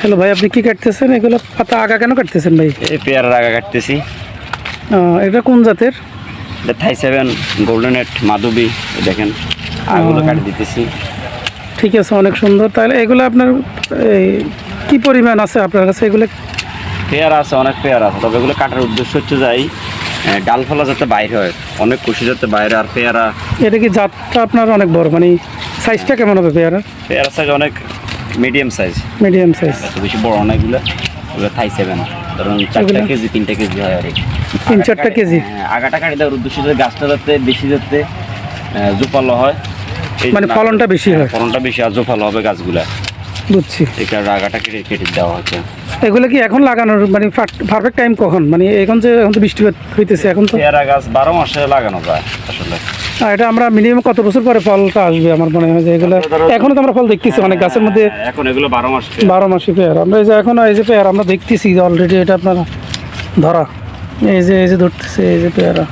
Hello ভাই আপনি কি কাটতেছেন? এগুলো পাতা আগা কেন কাটতেছেন ভাই? এই পেয়ারার আগা কাটতেছি। এটা কোন জাতের? এটা থাই সেভেন গোল্ডেন এট মাধবী দেখেন আগুলো কাটি দিতেছি। ঠিক আছে অনেক সুন্দর। তাহলে এগুলো আপনার এই কি পরিমাণ আছে আপনার কাছে এগুলো? পেয়ারা আছে অনেক পেয়ারা আছে তবে এগুলো কাটার উদ্দেশ্য হচ্ছে যাই ডালফলা যাতে বাইরে হয় অনেক খুশি যাতে বাইরে আর পেয়ারা এটা কি জাতটা আপনার অনেক বড়? মানে সাইজটা কেমন হবে পেয়ারা পেয়ারা সাইজ অনেক মিডিয়াম সাইজ মিডিয়াম সাইজ বেশি বড় না এগুলো। ওগুলো থাই সেভেন ধরুন চারটা কেজি তিনটা কেজি হয় আর কি। তিন চারটা কেজি? হ্যাঁ, আগাটা কাটি দেওয়ার উদ্দেশ্যে যাতে গাছটা যাতে বেশি যাতে জোপালো হয়। মানে ফলনটা বেশি হয়। ফলনটা বেশি আর জোপালো হবে গাছগুলা। বুঝছি। এই কারণে আগাটা কেটে কেটে দেওয়া হচ্ছে। এগুলো কি এখন লাগানোর মানে পারফেক্ট টাইম কখন? মানে এখন যে এখন তো বৃষ্টি হইতেছে এখন তো পেয়ারা গাছ বারো মাসে লাগানো যায় আসলে। আর এটা আমরা মিনিমাম কত বছর পরে ফলটা আসবে? আমার মনে হয় যে এগুলো এখনও তো আমরা ফল দেখতেছি অনেক গাছের মধ্যে হ্যাঁ, এখন এগুলো বারো মাস বারো মাসি পেয়ারা। আমরা এই যে এখন এই যে পেয়ারা আমরা দেখতেছি অলরেডি এটা আপনার ধরা। এই যে এই যে ধরতেছে এই যে পেয়ারা।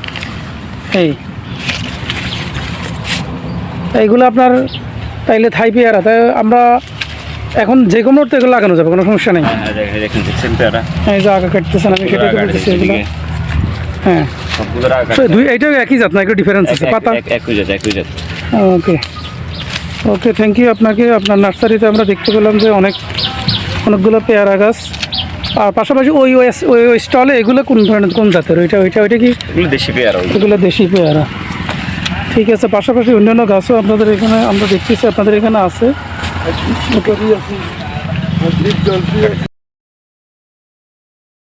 এই। এইগুলো আপনার তাইলে থাই পেয়ারা। তাই আমরা এখন যে কোনো তো এগুলো লাগানো যাবে কোনো সমস্যা নেই। হ্যাঁ, এই যে আগা কাটতেছেন আমি সেটাই তো বলতেছি এগুলো। হ্যাঁ। দুই এইটাও একই জাত না একটু ডিফারেন্স আছে পাতা? একই জাত একই জাত। ওকে। ওকে থ্যাংক ইউ আপনাকে আপনার নার্সারিতে আমরা দেখতে পেলাম যে অনেক অনেকগুলো পেয়ারা গাছ। আর পাশাপাশি ওই ওই- ওই স্টলে এগুলো কোন ধরনের কোন জাতের? ওইটা ওইটা ওইটা কি? দেশি পেয়ারা। এগুলো দেশি পেয়ারা। ঠিক আছে পাশাপাশি অন্যান্য গাছও আপনাদের এখানে আমরা দেখতেছি আপনাদের এখানে আছে। Açmış mı kapıyı yapın? Açmış kapıyı yapın.